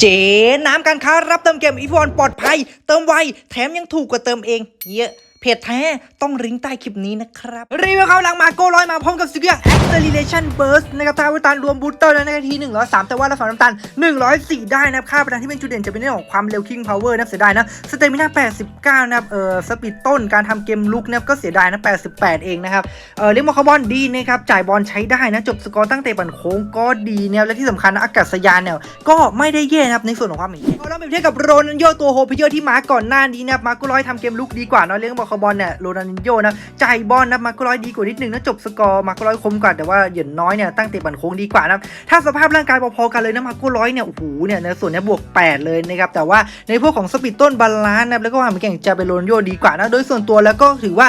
เจ๊น้ำการค้ารับเติมเกมอีฟอนปลอดภัย เติมไว แถมยังถูกกว่าเติมเองเยอะ เพจแท้ต้องลิงก์ใต้คลิปนี้นะครับ รีวิวเขาหลังมาโก้ร้อยมาพร้อมกับสิ่งอย่าง Acceleration Burst นะครับทาวิตานรวมบูสเตอร์แล้วนะครับที103 แต่ว่าเราฝันน้ำตาล104 ได้นะครับค่าประธานที่เป็นจุดเด่นจะเป็นเรื่องของความเร็ว King Power นะเสียดายนะสเตมิน่า89 นะครับเอ่อสปีดต้นการทำเกมลุกนะครับก็เสียดายนะ 88 เองนะครับเอ่อเรียกว่าคาร์บอนดีนะครับจ่ายบอลใช้ได้นะจบสกอร์ตั้งแต่ปั่นโค้งก็ดีเนะครับและที่สำคัญนะอากาศยานเนี่ยก็ไม่ได้แย่นะครับในส่วนของความเห็นพอเราไปเทียบกับโรนัลโยตัวโฮเพเยอร์ที่มาก่อนหน้านี้นะครับมาโกร้อยทำเกมลุกดีกว่าเนาะเรื่องบอลคาบอนเนี่ยโรนัลโยนะจ่ายบอลนะมาร์กร้อยดีกว่านิดนึงนะจบสกอร์มาร์กร้อยคมกว่าแต่ว่าเหยินน้อยเนี่ยตั้งเตะปั่นโค้งดีกว่านะถ้าสภาพร่างกายพอๆกันเลยนะมาร์กร้อยเนี่ยโอ้โหเนี่ยในส่วนเนี้ยบวก 8 เลยนะครับแต่ว่าในพวกของสปีดต้นบาลานซ์นะแล้วก็ความแข่งจะเป็นโรนโยดีกว่านะโดยส่วนตัวแล้วก็ถือว่า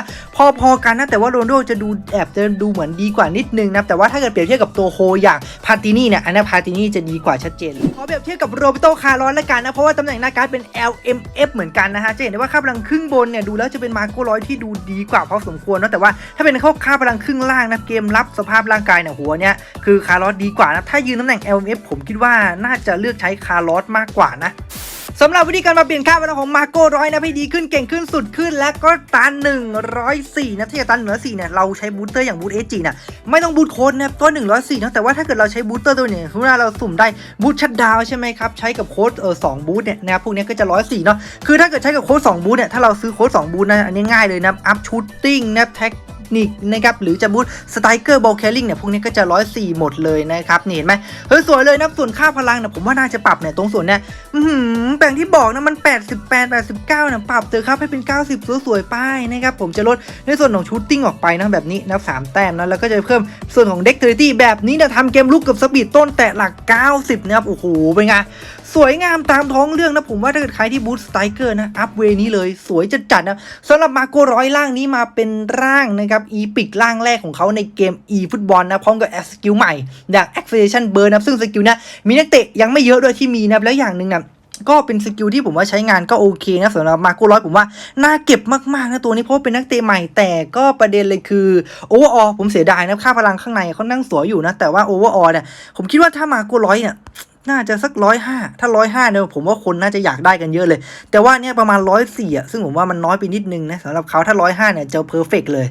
พอๆกันนะแต่ว่าโรนโยจะดูแอบจะดูเหมือนดีกว่านิดนึงนะแต่ว่าถ้าเกิดเปรียบเทียบกับตัวโฮอย่างพาตินี่เนี่ยอันนั้พาตินี่จะดีกว่าชัดเจนขอเปรียบเทียบกับโรเบโตคาร์ลอสละกันนะเพราะว่าตำแหน่งหน้าการ์ดเป็น LMF เหมือนกันนะฮะจะเห็นได้ว่าค่าพลังครึ่งบนเนี่ยดูแล้วจะเป็นมาโกร้อยที่ดูดีกว่าพอสมควรนะแต่ว่าถ้าเป็นเข้าค่าพลังครึ่งล่างนะเกมรับสภาพร่างกายเนี่ยหัวเนี่ยคือคาร์ลอสดีกว่านะถ้ายืนตำแหน่ง LMF ผมคิดว่าน่าจะเลือกใช้คาร์ลอสมากกว่านะ สำหรับวิธีการมาเปลี่ยนค่าพลังของมาโก้ร้อยนะให้ดีขึ้นเก่งขึ้นสุดขึ้น และก็ตัน104 นะที่จะตันเหนือ4เนี่ยเราใช้บูสเตอร์อย่างบูสเอจีนะไม่ต้องบูสโค้ดนะตัว104นะแต่ว่าถ้าเกิดเราใช้บูสเตอร์ตัวเนี่ยคือเวลาเราสุ่มได้บูสชัดดาวใช่ไหมครับ ใช้กับโค้ดเออสองบูสเนี่ยนะพวกเนี้ยก็จะ104เนาะคือถ้าเกิดใช้กับโค้ด2บูสเนี่ยถ้าเราซื้อโค้ด2บูสนะอันนี้ง่ายเลยนะอัพชูตติ้งนะแท็ก นิกนะครับหรือจะบูทสไตรเกอร์บอลแคลิงเนี่ยพวกนี้ก็จะ104หมดเลยนะครับนี่เห็นไหมเฮ้ยสวยเลยนะส่วนค่าพลังเนี่ยผมว่าน่าจะปรับเนี่ยตรงส่วนเนี่ยอือหือแปลงที่บอกนะมัน 88 89เนี่ยปรับเถอะครับให้เป็น 90 สวยๆป้ายนะครับผมจะลดในส่วนของชูตติ้งออกไปนะแบบนี้นะสามแต้มนะแล้วก็จะเพิ่มส่วนของเด็กเทอร์ตี้แบบนี้เนี่ยทำเกมลุกกับสปีดต้นแตะหลัก 90นะครับโอ้โหเป็นไงสวยงามตามท้องเรื่องนะผมว่าถ้าเกิดใครที่บูตสไตรเกอร์นะอัพเวนี้เลยสวยจัดจัดๆนะสำหรับมาโกร้อยล่างนี้มาเป็นร่างนะครับอีพิกร่างแรกของเขาในเกม e ฟุตบอลนะพร้อมกับแอสกิลใหม่อย่าง acceleration burn นะซึ่งสกิลนี้มีนักเตะยังไม่เยอะด้วยที่มีนะแล้วอย่างหนึ่งนะก็เป็นสกิลที่ผมว่าใช้งานก็โอเคนะสำหรับมาโกร้อยผมว่าน่าเก็บมากๆนะตัวนี้เพราะเป็นนักเตะใหม่แต่ก็ประเด็นเลยคือโอเวอร์ออผมเสียดายนะค่าพลังข้างในเขานั่งสวยอยู่นะแต่ว่าโอเวอร์ออเนี่ยผมคิดว่าถ้ามาโกร้อยเนี่ยน่าจะสักร้อยห้าถ้าร้อยห้าเนี่ยผมว่าคนน่าจะอยากได้กันเยอะเลย แต่ว่าเนี่ยประมาณร้อยสี่อะซึ่งผมว่ามันน้อยไปนิดนึงนะสำหรับเขาถ้าร้อยห้าเนี่ยจะเพอร์เฟกเลย